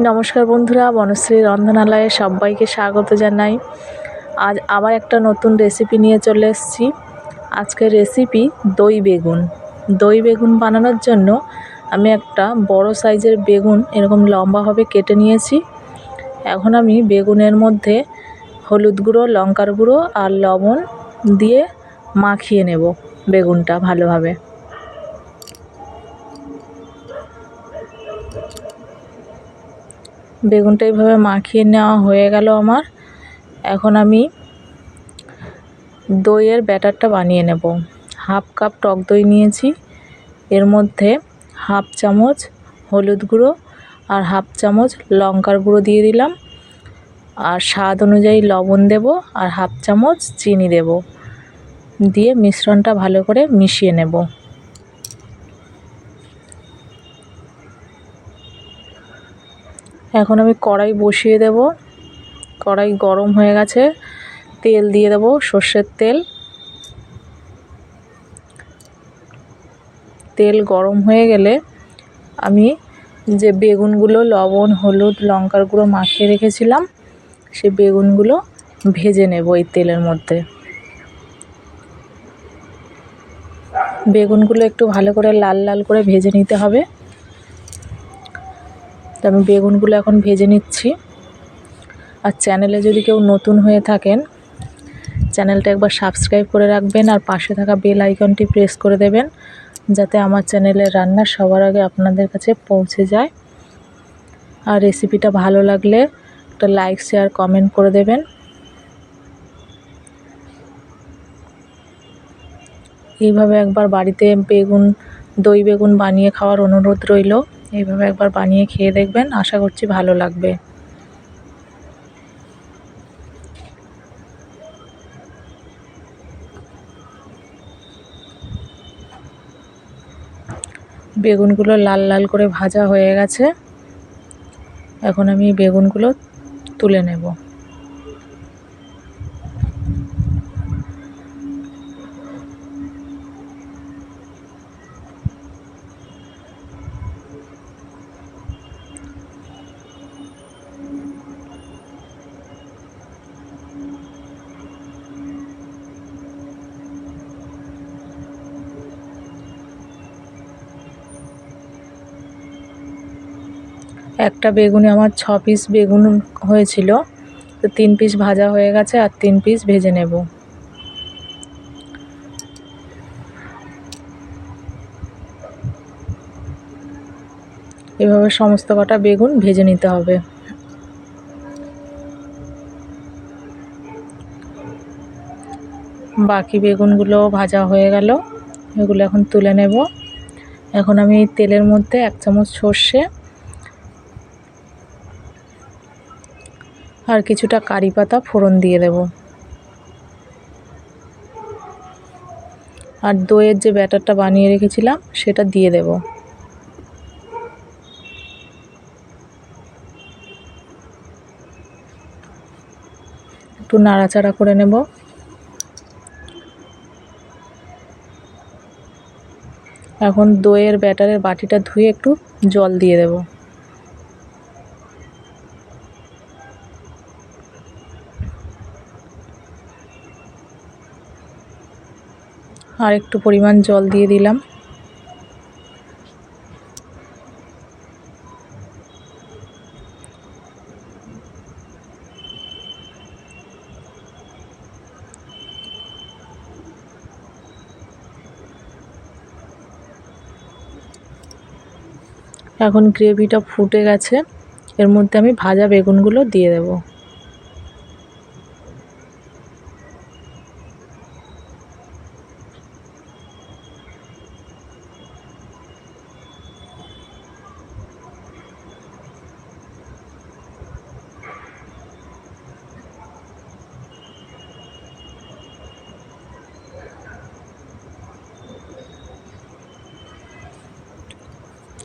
নমস্কার বন্ধুরা, বনশ্রী রন্ধনালয়ে সবাইকে স্বাগত জানাই। আজ আবার একটা নতুন রেসিপি নিয়ে চলে এসেছি। আজকের রেসিপি দই বেগুন। দই বেগুন বানানোর জন্য আমি একটা বড় সাইজের বেগুন এরকম লম্বাভাবে কেটে নিয়েছি। এখন আমি বেগুনের মধ্যে হলুদ গুঁড়ো, লঙ্কার গুঁড়ো আর লবণ দিয়ে মাখিয়ে নেব বেগুনটা ভালোভাবে। বেগুনটা এইভাবে মাখিয়ে নেওয়া হয়ে গেল আমার। এখন আমি দইয়ের ব্যাটারটা বানিয়ে নেব। হাফ কাপ টক দই নিয়েছি। এর মধ্যে হাফ চামচ হলুদ গুঁড়ো আর হাফ চামচ লঙ্কার গুঁড়ো দিয়ে দিলাম। আর স্বাদ অনুযায়ী লবণ দেব আর হাফ চামচ চিনি দেব। দিয়ে মিশ্রণটা ভালো করে মিশিয়ে নেব। এখন আমি কড়াই বসিয়ে দেব। কড়াই গরম হয়ে গেছে। তেল দিয়ে দেব সর্ষের তেল। তেল গরম হয়ে গেলে আমি যে বেগুনগুলো, লবণ, হলুদ, লঙ্কার গুঁড়ো মাখিয়ে রেখেছিলাম, সে বেগুনগুলো ভেজে নেব এই তেলের মধ্যে। বেগুনগুলো একটু ভালো করে লাল লাল করে ভেজে নিতে হবে। তো আমি বেগুনগুলো এখন ভেজে নিচ্ছি। আর চ্যানেলে যদি কেউ নতুন হয়ে থাকেন, চ্যানেলটা একবার সাবস্ক্রাইব করে রাখবেন আর পাশে থাকা বেল আইকনটি প্রেস করে দেবেন, যাতে আমার চ্যানেলের রান্না সবার আগে আপনাদের কাছে পৌঁছে যায়। আর রেসিপিটা ভালো লাগলে একটা লাইক, শেয়ার, কমেন্ট করে দেবেন। এইভাবে একবার বাড়িতে বেগুন, দই বেগুন বানিয়ে খাওয়ার অনুরোধ রইল। এইভাবে একবার বানিয়ে খেয়ে দেখবেন, আশা করছি ভালো লাগবে। বেগুনগুলো লাল লাল করে ভাজা হয়ে গেছে। এখন আমি বেগুনগুলো তুলে নেব। একটা বেগুনে আমার ছ পিস বেগুন হয়েছিল, তো তিন পিস ভাজা হয়ে গেছে আর তিন পিস ভেজে নেব। এভাবে সমস্ত কটা বেগুন ভেজে নিতে হবে। বাকি বেগুনগুলো ভাজা হয়ে গেল, এগুলো এখন তুলে নেব। এখন আমি তেলের মধ্যে এক চামচ সর্ষে আর কিছুটা কারি পাতা ফোড়ন দিয়ে দেব। আর দইয়ের যে ব্যাটারটা বানিয়ে রেখেছিলাম, সেটা দিয়ে দেব। একটু নাড়াচাড়া করে নেব। এখন দইয়ের ব্যাটারের বাটিটা ধুয়ে একটু জল দিয়ে দেবো। আর একটু পরিমাণ জল দিয়ে দিলাম। এখন গ্রেভিটা ফুটে গেছে। এর মধ্যে আমি ভাজা বেগুনগুলো দিয়ে দেবো।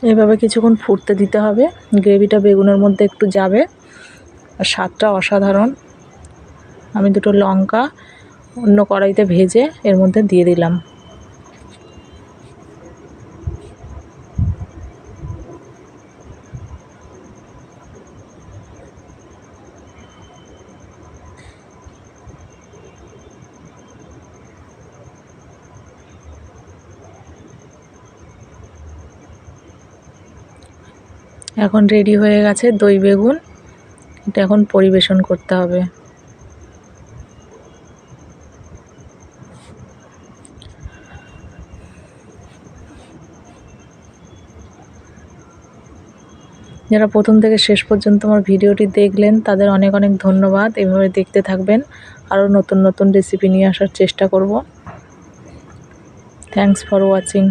এভাবে কিছুক্ষণ ফুটতে দিতে হবে। গ্রেভিটা বেগুনের মধ্যে একটু যাবে। আর স্বাদটা অসাধারণ। আমি দুটো লঙ্কা অন্য কড়াইতে ভেজে এর মধ্যে দিয়ে দিলাম। এখন রেডি হয়ে গেছে দই বেগুন। এটা এখন পরিবেশন করতে হবে। যারা প্রথম থেকে শেষ পর্যন্ত আমার ভিডিওটি দেখলেন, তাদের অনেক অনেক ধন্যবাদ। এভাবে দেখতে থাকবেন। আরও নতুন নতুন রেসিপি নিয়ে আসার চেষ্টা করব। Thanks for watching